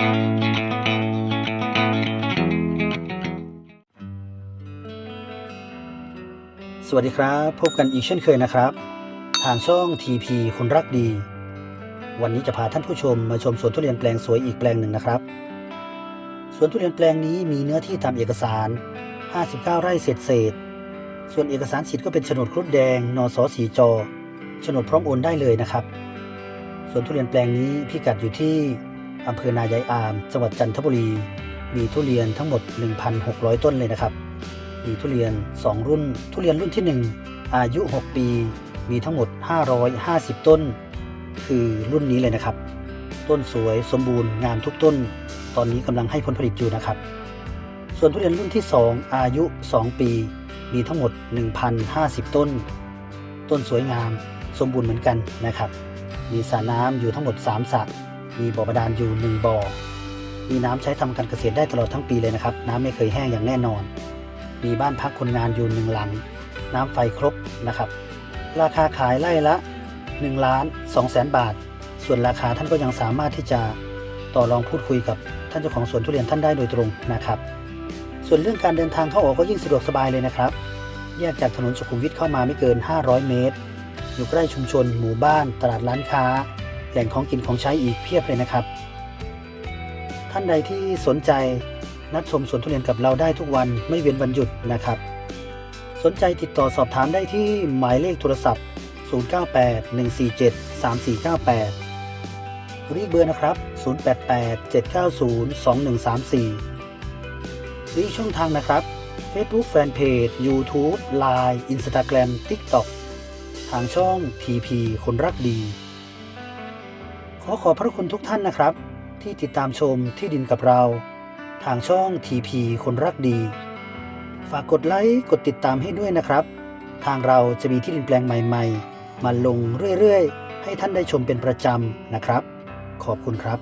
สวัสดีครับ พบกันอีกเช่นเคยนะครับ ทางช่อง TP คนรักดี วันนี้จะพาท่านผู้ชมมาชมสวนทุเรียนแปลงสวยอีกแปลงหนึ่งนะครับสวนทุเรียนแปลงนี้มีเนื้อที่ตามเอกสาร 59 ไร่เศษเศษ ส่วนเอกสารสิทธิ์ก็เป็นโฉนดครุฑแดง นสสีจอโฉนดพร้อมโอนได้เลยนะครับ สวนทุเรียนแปลงนี้พิกัดอยู่ที่ อำเภอนายายอาม จังหวัดจันทบุรี มีทุเรียนทั้งหมด 1,600 ต้นเลยนะครับ มีทุเรียน 2 รุ่น ทุเรียนรุ่นที่ 1 อายุ 6 ปี มีทั้งหมด 550 ต้น คือรุ่นนี้เลยนะครับ ต้นสวยสมบูรณ์งามทุกต้น ตอนนี้กำลังให้ผลผลิตอยู่นะครับ ส่วนทุเรียนรุ่นที่ 2 อายุ 2 ปี มีทั้งหมด 1,050 ต้น ต้นสวยงาม สมบูรณ์เหมือนกันนะครับ มีสระน้ำอยู่ทั้งหมด 3 สระ มีบ่อบาดาลอยู่1บ่อ มีน้ำใช้ทำการเกษตรได้ตลอดทั้งปีเลยนะครับ น้ำไม่เคยแห้งอย่างแน่นอน มีบ้านพักคนงานอยู่หนึ่งหลัง น้ำไฟครบนะครับ ราคาขายไร่ละ1ล้าน2แสนบาท ส่วนราคาท่านก็ยังสามารถที่จะต่อรองพูดคุยกับท่านเจ้าของสวนทุเรียนท่านได้โดยตรงนะครับ ส่วนเรื่องการเดินทางเข้าออกก็ยิ่งสะดวกสบายเลยนะครับ แยกจากถนนสุขุมวิทเข้ามาไม่เกิน 500 เมตร อยู่ใกล้ชุมชน หมู่บ้าน ตลาดร้านค้า แหล่งของกินของใช้อีกเพียบเลยนะครับ ท่านใดที่สนใจนัดชมสวนทุเรียนกับเราได้ทุกวันไม่เว้นวันหยุดนะครับ สนใจติดต่อสอบถามได้ที่หมายเลขโทรศัพท์ 098-147-3498หรืออีกเบอร์นะครับ 088-790-2134หรืออีช่องทางนะครับ Facebook Fanpage YouTube Line Instagram TikTok ทางช่อง TP คนรักดี ขอขอบพระคุณทุกท่านนะครับ ที่ติดตามชมที่ดินกับเรา ทางช่อง TP คนรักดี ฝากกดไลค์กดติดตามให้ด้วยนะครับ ทางเราจะมีที่ดินแปลงใหม่ ๆ มาลงเรื่อยๆ ให้ท่านได้ชมเป็นประจำนะครับ ขอบคุณครับ